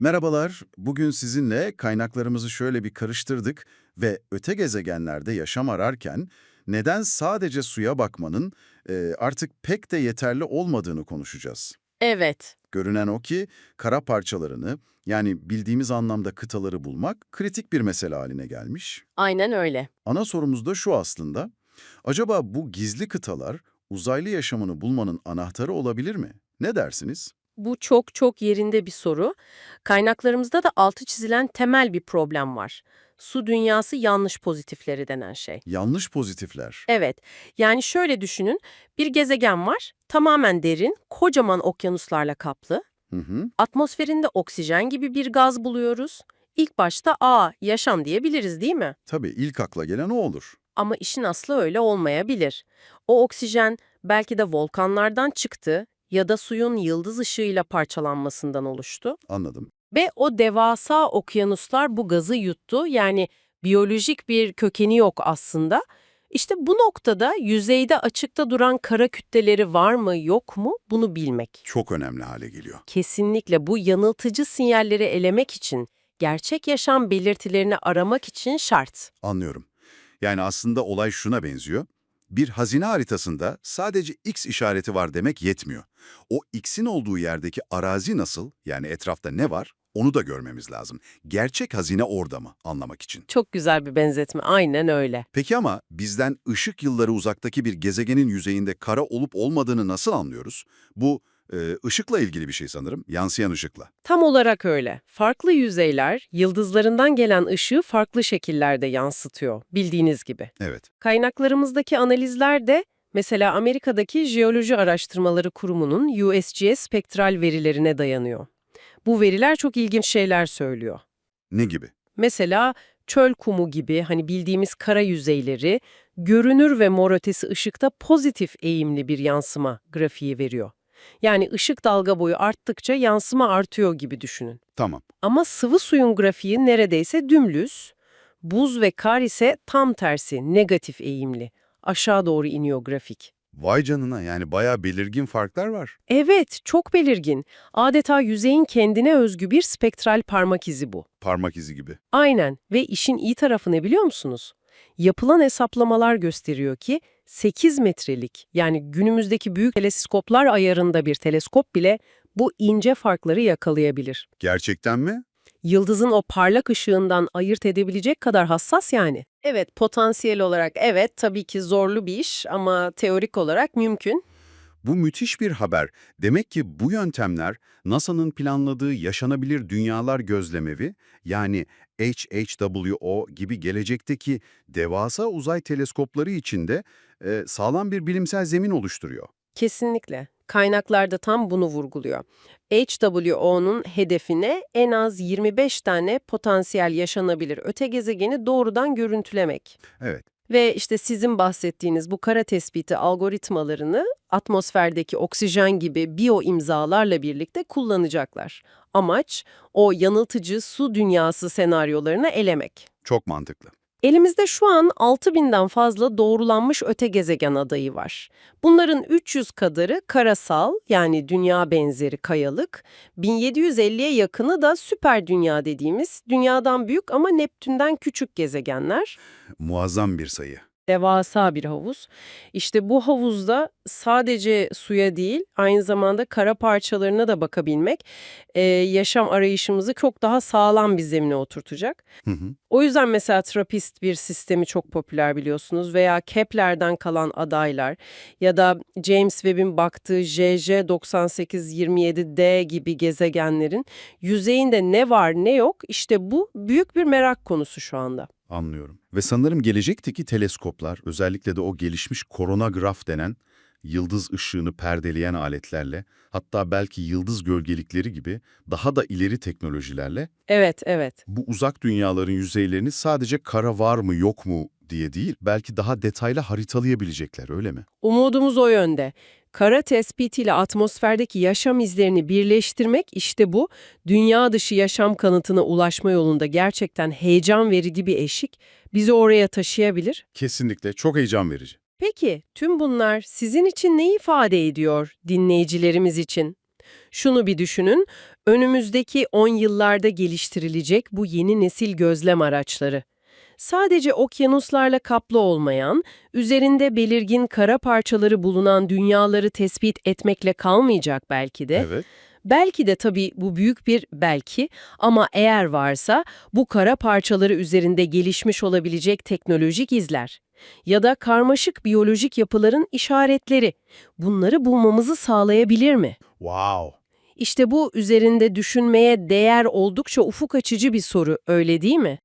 Merhabalar, bugün sizinle kaynaklarımızı şöyle bir karıştırdık ve öte gezegenlerde yaşam ararken neden sadece suya bakmanın e, artık pek de yeterli olmadığını konuşacağız. Evet, Görünen o ki kara parçalarını yani bildiğimiz anlamda kıtaları bulmak kritik bir mesele haline gelmiş. aynen öyle. Ana sorumuz da şu aslında, acaba bu gizli kıtalar uzaylı yaşamını bulmanın anahtarı olabilir mi? Ne dersiniz? Bu çok çok yerinde bir soru. Kaynaklarımızda da altı çizilen temel bir problem var. Su dünyası yanlış pozitifleri denen şey. Yanlış pozitifler. Evet, yani şöyle düşünün, bir gezegen var, tamamen derin, kocaman okyanuslarla kaplı. Hı hı. Atmosferinde oksijen gibi bir gaz buluyoruz. İlk başta aa yaşam diyebiliriz değil mi? Tabii ilk akla gelen o olur. Ama işin aslı öyle olmayabilir. O oksijen belki de volkanlardan çıktı ya da suyun yıldız ışığıyla parçalanmasından oluştu. Anladım. Ve o devasa okyanuslar bu gazı yuttu. Yani biyolojik bir kökeni yok aslında. İşte bu noktada yüzeyde açıkta duran kara kütleleri var mı yok mu bunu bilmek. Çok önemli hale geliyor. Kesinlikle bu yanıltıcı sinyalleri elemek için, gerçek yaşam belirtilerini aramak için şart. Anlıyorum. Yani aslında olay şuna benziyor. Bir hazine haritasında sadece X işareti var demek yetmiyor. O X'in olduğu yerdeki arazi nasıl, yani etrafta ne var, onu da görmemiz lazım. Gerçek hazine orada mı anlamak için. Çok güzel bir benzetme, aynen öyle. Peki ama bizden ışık yılları uzaktaki bir gezegenin yüzeyinde kara olup olmadığını nasıl anlıyoruz? Bu e, ışıkla ilgili bir şey sanırım, yansıyan ışıkla. Tam olarak öyle. Farklı yüzeyler, yıldızlarından gelen ışığı farklı şekillerde yansıtıyor, bildiğiniz gibi. Evet, Kaynaklarımızdaki analizler de, mesela Amerika'daki Jeoloji Araştırmaları Kurumu'nun USGS spektral verilerine dayanıyor. Bu veriler çok ilginç şeyler söylüyor. ne gibi? Mesela çöl kumu gibi hani bildiğimiz kara yüzeyleri, görünür ve mor ötesi ışıkta pozitif eğimli bir yansıma grafiği veriyor. Yani ışık dalga boyu arttıkça yansıma artıyor gibi düşünün. Tamam. Ama sıvı suyun grafiği neredeyse dümdüz. Buz ve kar ise tam tersi, negatif eğimli. Aşağı doğru iniyor grafik. Vay canına yani bayağı belirgin farklar var. Evet, çok belirgin. Adeta yüzeyin kendine özgü bir spektral parmak izi bu. Parmak izi gibi. Aynen ve işin iyi tarafı ne biliyor musunuz? Yapılan hesaplamalar gösteriyor ki 8 metrelik yani günümüzdeki büyük teleskoplar ayarında bir teleskop bile bu ince farkları yakalayabilir. Gerçekten mi? Yıldızın o parlak ışığından ayırt edebilecek kadar hassas yani. Evet, potansiyel olarak evet tabii ki zorlu bir iş ama teorik olarak mümkün. Bu müthiş bir haber. Demek ki bu yöntemler NASA'nın planladığı yaşanabilir dünyalar gözlemevi yani HHWO gibi gelecekteki devasa uzay teleskopları içinde e, sağlam bir bilimsel zemin oluşturuyor. Kesinlikle. Kaynaklarda tam bunu vurguluyor. HWO'nun hedefine en az 25 tane potansiyel yaşanabilir öte gezegeni doğrudan görüntülemek. Evet, Ve işte sizin bahsettiğiniz bu kara tespiti algoritmalarını atmosferdeki oksijen gibi biyo imzalarla birlikte kullanacaklar. Amaç o yanıltıcı su dünyası senaryolarını elemek. çok mantıklı. Elimizde şu an 6000'den fazla doğrulanmış öte gezegen adayı var. Bunların 300 kadarı karasal yani dünya benzeri kayalık, 1750'ye yakını da süper dünya dediğimiz dünyadan büyük ama Neptün'den küçük gezegenler. Muazzam bir sayı. Devasa bir havuz. İşte bu havuzda sadece suya değil, aynı zamanda kara parçalarına da bakabilmek eee, yaşam arayışımızı çok daha sağlam bir zemine oturtacak. Hı hı. O yüzden mesela Trappist bir sistemi çok popüler biliyorsunuz veya Kepler'den kalan adaylar ya da James Webb'in baktığı JJ 9827d gibi gezegenlerin yüzeyinde ne var ne yok işte bu büyük bir merak konusu şu anda. Anlıyorum. Ve sanırım gelecekteki teleskoplar, özellikle de o gelişmiş koronagraf denen yıldız ışığını perdeleyen aletlerle, hatta belki yıldız gölgelikleri gibi daha da ileri teknolojilerle Evet, evet. bu uzak dünyaların yüzeylerini sadece kara var mı yok mu diye değil, belki daha detaylı haritalayabilecekler, öyle mi? Umudumuz o yönde. Kara tespitiyle atmosferdeki yaşam izlerini birleştirmek işte bu, dünya dışı yaşam kanıtına ulaşma yolunda gerçekten heyecan verici bir eşik bizi oraya taşıyabilir. Kesinlikle çok heyecan verici. Peki, tüm bunlar sizin için ne ifade ediyor dinleyicilerimiz için? Şunu bir düşünün, Önümüzdeki 10 yıllarda geliştirilecek bu yeni nesil gözlem araçları. Sadece okyanuslarla kaplı olmayan, üzerinde belirgin kara parçaları bulunan dünyaları tespit etmekle kalmayacak belki de. Evet. Belki de tabii bu büyük bir belki ama eğer varsa bu kara parçaları üzerinde gelişmiş olabilecek teknolojik izler ya da karmaşık biyolojik yapıların işaretleri bunları bulmamızı sağlayabilir mi? Wow. İşte bu üzerinde düşünmeye değer oldukça ufuk açıcı bir soru öyle değil mi?